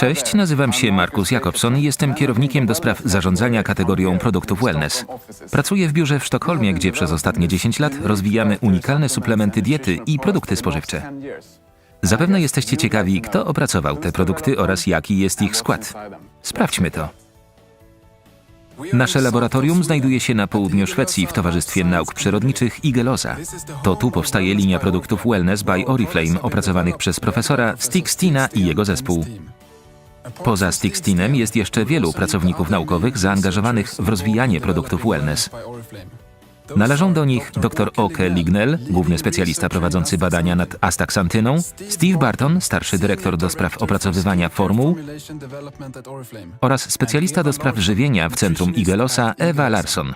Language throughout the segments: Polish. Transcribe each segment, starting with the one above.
Cześć, nazywam się Markus Jakobson i jestem kierownikiem do spraw zarządzania kategorią produktów wellness. Pracuję w biurze w Sztokholmie, gdzie przez ostatnie 10 lat rozwijamy unikalne suplementy diety i produkty spożywcze. Zapewne jesteście ciekawi, kto opracował te produkty oraz jaki jest ich skład. Sprawdźmy to. Nasze laboratorium znajduje się na południu Szwecji w Towarzystwie Nauk Przyrodniczych Igelosa. To tu powstaje linia produktów Wellness by Oriflame opracowanych przez profesora Stig Stina i jego zespół. Poza Stigstinem jest jeszcze wielu pracowników naukowych zaangażowanych w rozwijanie produktów wellness. Należą do nich dr Oke Lignell, główny specjalista prowadzący badania nad astaksantyną, Steve Barton, starszy dyrektor do spraw opracowywania formuł oraz specjalista do spraw żywienia w Centrum Igelosa Ewa Larsson.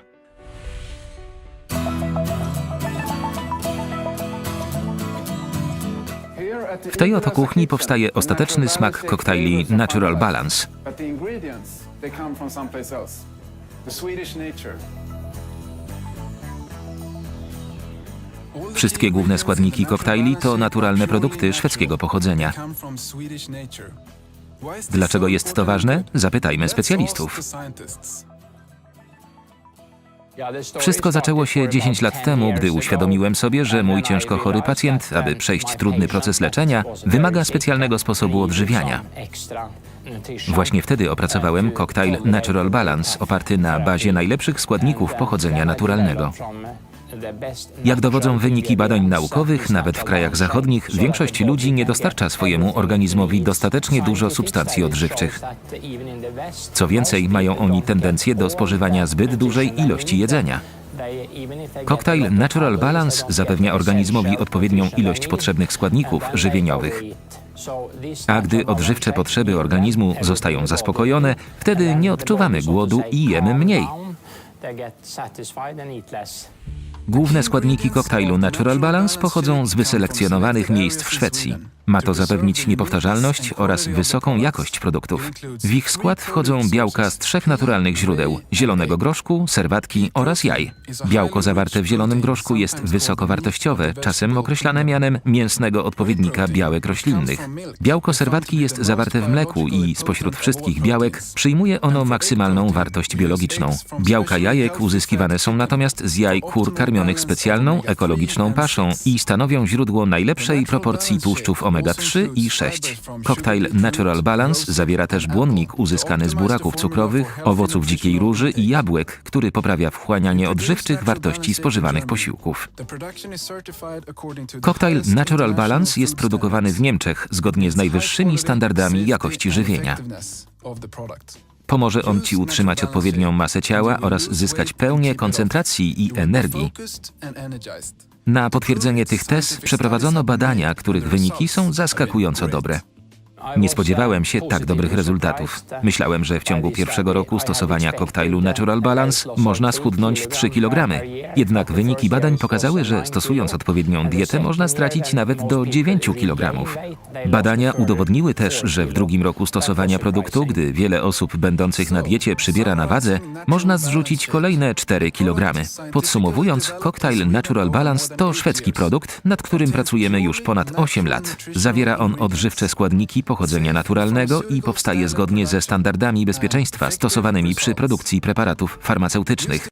W tej oto kuchni powstaje ostateczny smak koktajli Natural Balance. Wszystkie główne składniki koktajli to naturalne produkty szwedzkiego pochodzenia. Dlaczego jest to ważne? Zapytajmy specjalistów. Wszystko zaczęło się 10 lat temu, gdy uświadomiłem sobie, że mój ciężko chory pacjent, aby przejść trudny proces leczenia, wymaga specjalnego sposobu odżywiania. Właśnie wtedy opracowałem koktajl Natural Balance, oparty na bazie najlepszych składników pochodzenia naturalnego. Jak dowodzą wyniki badań naukowych, nawet w krajach zachodnich większość ludzi nie dostarcza swojemu organizmowi dostatecznie dużo substancji odżywczych. Co więcej, mają oni tendencję do spożywania zbyt dużej ilości jedzenia. Koktajl Natural Balance zapewnia organizmowi odpowiednią ilość potrzebnych składników żywieniowych. A gdy odżywcze potrzeby organizmu zostają zaspokojone, wtedy nie odczuwamy głodu i jemy mniej. Główne składniki koktajlu Natural Balance pochodzą z wyselekcjonowanych miejsc w Szwecji. Ma to zapewnić niepowtarzalność oraz wysoką jakość produktów. W ich skład wchodzą białka z trzech naturalnych źródeł: zielonego groszku, serwatki oraz jaj. Białko zawarte w zielonym groszku jest wysokowartościowe, czasem określane mianem mięsnego odpowiednika białek roślinnych. Białko serwatki jest zawarte w mleku i spośród wszystkich białek przyjmuje ono maksymalną wartość biologiczną. Białka jajek uzyskiwane są natomiast z jaj kur karmionych specjalną, ekologiczną paszą i stanowią źródło najlepszej proporcji tłuszczów omega-3 i 6. Koktajl Natural Balance zawiera też błonnik uzyskany z buraków cukrowych, owoców dzikiej róży i jabłek, który poprawia wchłanianie odżywczych wartości spożywanych posiłków. Koktajl Natural Balance jest produkowany w Niemczech zgodnie z najwyższymi standardami jakości żywienia. Pomoże on Ci utrzymać odpowiednią masę ciała oraz zyskać pełnię koncentracji i energii. Na potwierdzenie tych tez przeprowadzono badania, których wyniki są zaskakująco dobre. Nie spodziewałem się tak dobrych rezultatów. Myślałem, że w ciągu pierwszego roku stosowania koktajlu Natural Balance można schudnąć 3 kg. Jednak wyniki badań pokazały, że stosując odpowiednią dietę można stracić nawet do 9 kg. Badania udowodniły też, że w drugim roku stosowania produktu, gdy wiele osób będących na diecie przybiera na wadze, można zrzucić kolejne 4 kg. Podsumowując, koktajl Natural Balance to szwedzki produkt, nad którym pracujemy już ponad 8 lat. Zawiera on odżywcze składniki pochodzenia naturalnego i powstaje zgodnie ze standardami bezpieczeństwa stosowanymi przy produkcji preparatów farmaceutycznych.